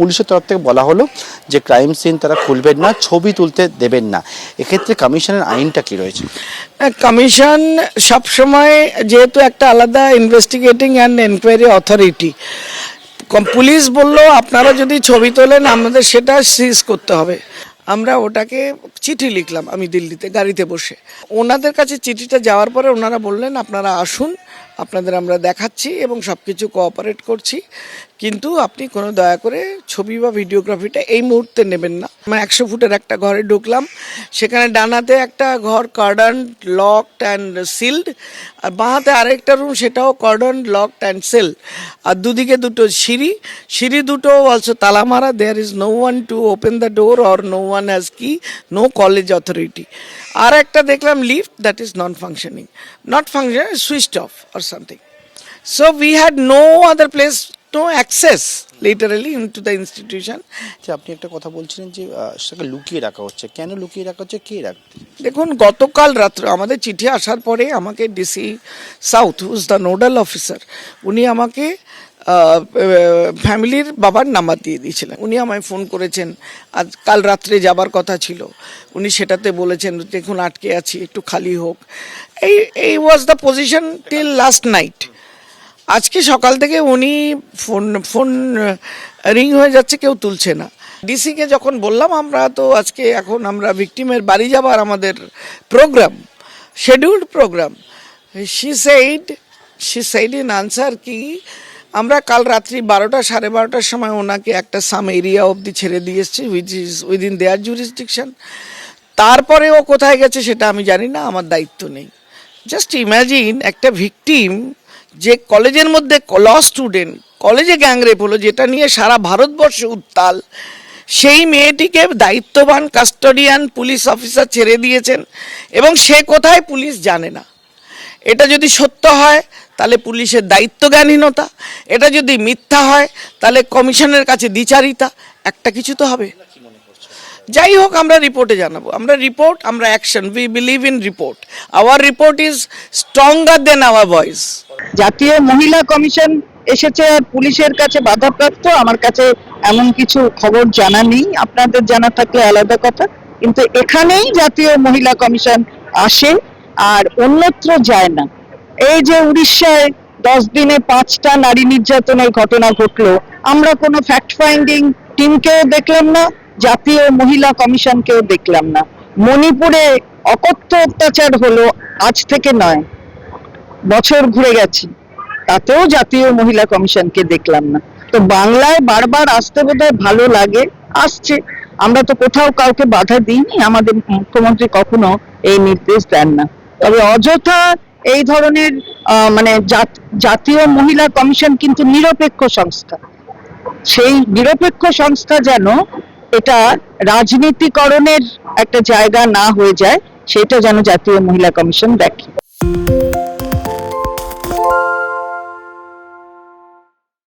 পুলিশের তরফ থেকে বলা হলো যে ক্রাইম সিন তারা খুলবেন না, ছবি তুলতে দেবেন না। এক্ষেত্রে কমিশনের আইনটা কি রয়েছে? কমিশন সবসময় যেহেতু একটা আলাদা investigating and enquiry authority police বলল, আপনারা যদি ছবি তোলেন, আমাদের সেটা সিজ করতে হবে। আমরা ওটাকে চিঠি লিখলাম, আমি দিল্লিতে, গাড়িতে বসে। ওনাদের কাছে চিঠিটা যাওয়ার পরে ওনারা বললেন, আপনারা আসুন আপনাদের আমরা দেখাচ্ছি এবং সব কিছু কোঅপারেট করছি। কিন্তু আপনি কোনো দয়া করে ছবি বা ভিডিওগ্রাফিটা এই মুহূর্তে নেবেন না। আমি একশো ফুটের একটা ঘরে ঢুকলাম। সেখানে ডানাতে একটা ঘর কার্ডন লকড অ্যান্ড সিল্ড আর বাঁহাতে আরেকটা রুম সেটাও কার্ডন লকড অ্যান্ড সিল আর দুদিকে দুটো সিঁড়ি। সিঁড়ি দুটো অলসো তালা মারা there is no one to open the door or no one has key no college authority আর একটা দেখলাম lift that is non functioning not function switched off or something So we had no other place, no access literally into the institution. যে আপনি একটা কথা বলছিলেন যে সেটাকে লুকিয়ে রাখা হচ্ছে। কেন লুকিয়ে রাখা হচ্ছে? কে রাখতে দেখুন গতকাল রাত্রে আমাদের চিঠি আসার পরে আমাকে DC south who's the nodal officer উনি আমাকে ফ্যামিলির বাবার নাম্বার দিয়ে দিয়েছিলেন। উনি আমায় ফোন করেছেন, আজ কাল রাত্রে যাবার কথা ছিল। উনি সেটাতে বলেছেন, দেখুন, আটকে আছি, একটু খালি হোক। এই এই was the position till last night আজকে সকাল থেকে উনি ফোন ফোন রিং হয়ে যাচ্ছে, কেউ তুলছে না। ডিসিকে যখন বললাম আমরা, তো আজকে এখন আমরা ভিকটিমের বাড়ি যাবার আমাদের programme scheduled programme she said she said in answer কি আমরা কাল রাত্রি বারোটা, সাড়ে বারোটার সময় ওনাকে একটা সাম এরিয়া অবধি ছেড়ে দিয়ে এসেছি which is within their jurisdiction তারপরে ও কোথায় গেছে সেটা আমি জানি না, আমার দায়িত্ব নেই। জাস্ট ইম্যাজিন একটা ভিকটিম যে কলেজের মধ্যে ল স্টুডেন্ট কলেজে গ্যাংরেপ হলো, যেটা নিয়ে সারা ভারতবর্ষে উত্তাল। সেই মেয়েটিকে দায়িত্ববান কাস্টোডিয়ান পুলিশ অফিসার ছেড়ে দিয়েছেন, এবং সে কোথায় পুলিশ জানে না। এটা যদি সত্য হয়, তাহলে পুলিশের দায়িত্বজ্ঞানহীনতা এটা যদি মিথ্যা হয়, তাহলে কমিশনের কাছে দ্বিচারিতা। একটা কিছু তো হবে। যাই হোক, আমরা রিপোর্টে জানাব। আমরা রিপোর্ট, আমরা action. We believe in report. Our report is stronger than our voice. জাতীয় মহিলা কমিশন এসেছে আর পুলিশের কাছে বাধাপ্রাপ্ত। আমার কাছে এমন কিছু খবর জানা নেই। আপনাদের জানা থাকলে আলাদা কথা। কিন্তু এখানেই জাতীয় মহিলা কমিশন আসে। আর অন্যত্র যায় না। এই যে উড়িষ্যায় দশ দিনে পাঁচটা নারী নির্যাতনের ঘটনা ঘটলো, আমরা কোনো ফ্যাক্ট ফাইন্ডিং টিমকেও দেখলাম না, জাতীয় মহিলা কমিশনকেও দেখলাম না। মণিপুরে অকথ্য অত্যাচার হলো আজ থেকে নয়, বছর ঘুরে গেছে। তাতেও জাতীয় মহিলা কমিশনকে দেখলাম না। তো বাংলায় বারবার আসতে বোধহয় ভালো লাগে, আসছে। আমরা তো কোথাও কাউকে বাধা দিইনি, আমাদের মুখ্যমন্ত্রী কখনো এই নির্দেশ দেন না। তবে অযথা এই ধরনের মানে জাত- জাতীয় মহিলা কমিশন কিন্তু নিরপেক্ষ সংস্থা। সেই নিরপেক্ষ সংস্থা যেন এটা রাজনীতিকরণের একটা জায়গা না হয়ে যায়, সেটা যেন জাতীয় মহিলা কমিশন দেখে।